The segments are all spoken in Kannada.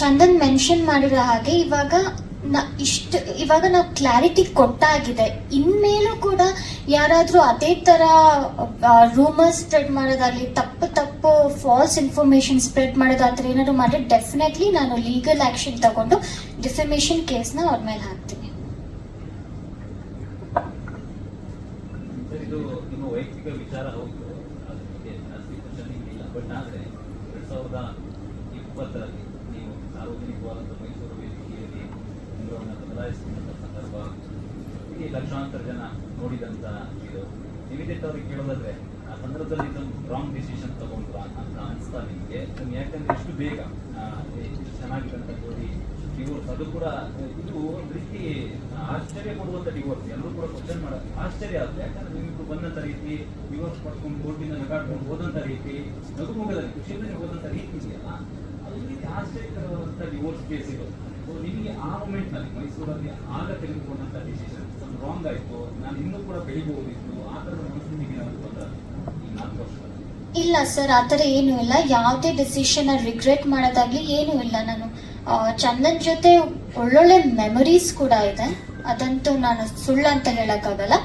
ಚಂದನ್ ಮೆನ್ಷನ್ ಮಾಡಿರೋ ಹಾಗೆ ಇವಾಗ ಇಷ್ಟು, ಇವಾಗ ನಾವು ಕ್ಲಾರಿಟಿ ಕೊಟ್ಟಾಗಿದೆ. ಇನ್ಮೇಲೂ ಕೂಡ ಯಾರಾದರೂ ಅದೇ ಥರ ರೂಮರ್ಸ್ ಸ್ಪ್ರೆಡ್ ಮಾಡೋದಾಗಲಿ, ತಪ್ಪು ತಪ್ಪು ಫಾಲ್ಸ್ ಇನ್ಫಾರ್ಮೇಶನ್ ಸ್ಪ್ರೆಡ್ ಮಾಡೋದಾದ್ರೆ ಏನಾದರೂ ಮಾಡಿದ್ರೆ ಡೆಫಿನೆಟ್ಲಿ ನಾನು ಲೀಗಲ್ ಆ್ಯಕ್ಷನ್ ತಗೊಂಡು ಡಿಫಮೇಷನ್ ಕೇಸ್ನ ಅವ್ರ ಮೇಲೆ ಹಾಕ್ತೀನಿ. ಇಪ್ಪತ್ತರಲ್ಲಿ ಸಾರ್ವಜನಿಕವಾದಂಥ ಮೈಸೂರು ವೇದಿಕೆಯಲ್ಲಿ ಉಂಗುರವನ್ನು ಬದಲಾಯಿಸಿದಂಥ ಸಂದರ್ಭ ಹೀಗೆ ಲಕ್ಷಾಂತರ ಜನ ನೋಡಿದಂಥ ಇದು. ಇಮಿಡಿಯೇಟ್ ಅವ್ರಿಗೆ ಕೇಳೋದಾದ್ರೆ, ಆ ಸಂದರ್ಭದಲ್ಲಿ ಇದೊಂದು ರಾಂಗ್ ಡಿಸಿಷನ್ ತಗೊಂಡ್ರ ಅಂತ ಅನಿಸ್ತಾ ನಿಮಗೆ. ಯಾಕಂದ್ರೆ ಎಷ್ಟು ಬೇಗ ಚೆನ್ನಾಗಿದ್ದಂಥ ಜೋಡಿ ಡಿವೋರ್ಸ್ ಅದು ಕೂಡ ಇದು ದೃಷ್ಟಿ ಆಶ್ಚರ್ಯ ಕೊಡುವಂಥ ಡಿವೋರ್ಸ್ ಎಲ್ಲರೂ ಕೂಡ ಕ್ವಶನ್ ಮಾಡೋದು ಆಶ್ಚರ್ಯ ಆಗುತ್ತೆ. ಯಾಕಂದ್ರೆ ನಿಮ್ಮಿಬ್ರು ಬಂದಂಥ ರೀತಿ ಡಿವೋರ್ಸ್ ಪಡ್ಕೊಂಡು ಕೋರ್ಟಿಂದ ನಗಾಡ್ಕೊಂಡು ಹೋದಂಥ ರೀತಿ ನಗುಮುಗದಲ್ಲಿ ಖುಷಿಯಲ್ಲಿ ಹೋದಂಥ ರೀತಿ ಇದೆಯಲ್ಲ ಅದು ರೀತಿ ಆಶ್ಚರ್ಯಕರವಾದಂಥ ಡಿವೋರ್ಸ್ ಕೇಸ್ ಇದು. So, ನಿಮಗೆ ಆ ಮೂಮೆಂಟ್ನಲ್ಲಿ ಮೈಸೂರಲ್ಲಿ ಆಗ ತೆಗೆದುಕೊಂಡಂಥ ಡಿಸಿಷನ್ ರಾಂಗ್ ಆಯಿತು ನಾನು ಇನ್ನೂ ಕೂಡ ಬೆಳಿಬಹುದಿತ್ತು ಆ ಥರದ ಮನಸ್ಸು ನಿಮಗೆ ಈ ನಾಲ್ಕು ವರ್ಷ ಇಲ್ಲ ಸರ್ ಆ ಥರ ಏನೂ ಇಲ್ಲ. ಯಾವುದೇ ಡಿಸಿಷನ್ ರಿಗ್ರೆಟ್ ಮಾಡೋದಾಗಲಿ ಏನೂ ಇಲ್ಲ. ನಾನು ಚಂದನ್ ಜೊತೆ ಒಳ್ಳೊಳ್ಳೆ ಮೆಮೊರೀಸ್ ಕೂಡ ಇದೆ. ಅದಂತೂ ನಾನು ಸುಳ್ಳು ಅಂತ ಹೇಳೋಕ್ಕಾಗಲ್ಲ.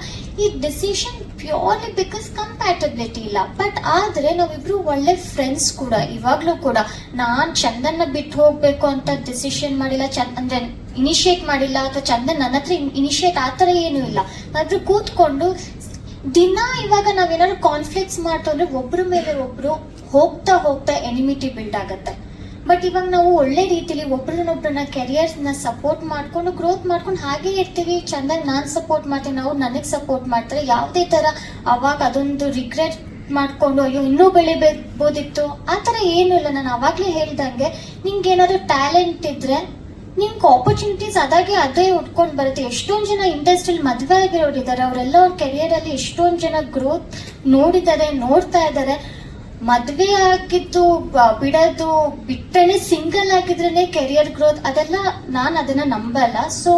ಈ ಡಿಸಿಷನ್ ಪ್ಯೂರ್ಲಿ ಬಿಕಾಸ್ ಕಂಪ್ಯಾಟಬಿಲಿಟಿ ಇಲ್ಲ. ಬಟ್ ಆದರೆ ನಾವಿಬ್ರು ಒಳ್ಳೆ ಫ್ರೆಂಡ್ಸ್ ಕೂಡ. ಇವಾಗಲೂ ಕೂಡ ನಾನು ಚಂದನ್ನ ಬಿಟ್ಟು ಹೋಗಬೇಕು ಅಂತ ಡಿಸಿಷನ್ ಮಾಡಿಲ್ಲ ಚಂದ ಅಂದರೆ ಇನಿಷಿಯೇಟ್ ಮಾಡಿಲ್ಲ, ಅಥವಾ ಚಂದನ್ ನನ್ನ ಹತ್ರ ಇನಿಷಿಯೇಟ್ ಆ ಥರ ಏನೂ ಇಲ್ಲ. ಆದ್ರೆ ಕೂತ್ಕೊಂಡು ದಿನ ಇವಾಗ ನಾವೇನಾದ್ರು ಕಾನ್ಫ್ಲಿಕ್ಟ್ಸ್ ಮಾಡ್ತು ಅಂದ್ರೆ ಒಬ್ರ ಮೇಲೆ ಒಬ್ರು ಹೋಗ್ತಾ ಹೋಗ್ತಾ ಎನಿಮಿಟಿ ಬಿಲ್ಡ್ ಆಗತ್ತೆ. ಬಟ್ ಇವಾಗ ನಾವು ಒಳ್ಳೆ ರೀತಿಲಿ ಒಬ್ರನ್ನೊಬ್ರನ್ನ ಕೆರಿಯರ್ಸ್ನ ಸಪೋರ್ಟ್ ಮಾಡ್ಕೊಂಡು ಗ್ರೋತ್ ಮಾಡ್ಕೊಂಡು ಹಾಗೆ ಇರ್ತೀವಿ. ಚಂದಾಗಿ ನಾನು ಸಪೋರ್ಟ್ ಮಾಡ್ತೀನಿ ನಾವು ನನಗೆ ಸಪೋರ್ಟ್ ಮಾಡ್ತಾರೆ. ಯಾವುದೇ ಥರ ಅವಾಗ ಅದೊಂದು ರಿಗ್ರೆಟ್ ಮಾಡ್ಕೊಂಡು, ಅಯ್ಯೋ, ಇನ್ನೂ ಬೆಳಿಬೋದಿತ್ತು ಆ ಥರ ಏನೂ ಇಲ್ಲ. ನಾನು ಅವಾಗಲೇ ಹೇಳ್ದಂಗೆ ನಿಮ್ಗೆ ಏನಾದರೂ ಟ್ಯಾಲೆಂಟ್ ಇದ್ರೆ ನಿಮ್ಗೆ ಆಪರ್ಚುನಿಟೀಸ್ ಅದಾಗೆ ಅದೇ ಉಟ್ಕೊಂಡು ಬರುತ್ತೆ. ಎಷ್ಟೊಂದು ಜನ ಇಂಡಸ್ಟ್ರಿಯಲ್ಲಿ ಮದುವೆ ಆಗಿರೋರಿದ್ದಾರೆ ಅವರೆಲ್ಲ ಅವ್ರ ಕೆರಿಯರಲ್ಲಿ ಎಷ್ಟೊಂದು ಜನ ಗ್ರೋತ್ ನೋಡಿದ್ದಾರೆ, ನೋಡ್ತಾ ಇದ್ದಾರೆ. ಮದುವೆ ಆಗಿದ್ದು ಬಿಡೋದು ಬಿಟ್ಟರೆ ಸಿಂಗಲ್ ಆಗಿದ್ರೇನೆ ಕೆರಿಯರ್ ಗ್ರೋತ್ ಅದೆಲ್ಲ ನಾನು ಅದನ್ನ ನಂಬಲ್ಲ. ಸೊ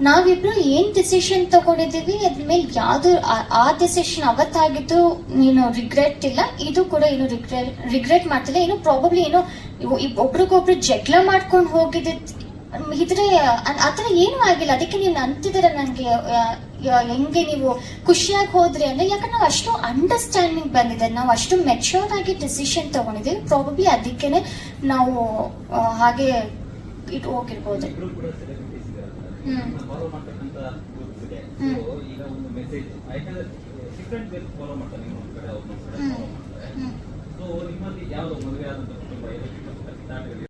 ನಾವಿಬ್ರು ಏನ್ ಡಿಸಿಷನ್ ತಗೊಂಡಿದ್ದೀವಿ ಅದ್ರ ಮೇಲೆ ಯಾವ್ದು ಆ- ಡಿಸಿಷನ್ ಅವತ್ತಾಗಿದ್ದು ನೀನು ರಿಗ್ರೆಟ್ ಇಲ್ಲ, ಇದು ಕೂಡ ಏನು ರಿಗ್ರೆಟ್ ರಿಗ್ರೆಟ್ ಮಾಡ್ತಿಲ್ಲ, ಏನು ಪ್ರಾಬಬ್ಲಿ ಏನು ಒಬ್ರಿಗೊಬ್ರು ಜಗಳ ಮಾಡ್ಕೊಂಡು ಹೋಗಿದ್ದ ಇದ್ರೆ ಆ- ಥರ ಏನೂ ಆಗಿಲ್ಲ. ಅದಕ್ಕೆ ನೀವು ಅಂತಿದ್ದೀರ ನನಗೆ ಹೆಂಗೆ ನೀವು ಖುಷಿಯಾಗಿ ಹೋದ್ರಿ ಅಂದ್ರೆ ಯಾಕಂದ್ರೆ ನಾವು ಅಷ್ಟು ಅಂಡರ್ಸ್ಟ್ಯಾಂಡಿಂಗ್ ಬಂದಿದೆ. ನಾವು ಅಷ್ಟು ಮೆಚ್ಯೂರ್ ಆಗಿ ಡಿಸಿಷನ್ ತಗೊಂಡಿದ್ದೀವಿ. ಪ್ರಾಬಬ್ಲಿ ಅದಕ್ಕೇನೆ ನಾವು ಹಾಗೆ ಇಟ್ ಹೋಗಿರ್ಬೋದು. ಹ್ಮ್. ಸೆಲೆಬ್ರಿಟೀಸ್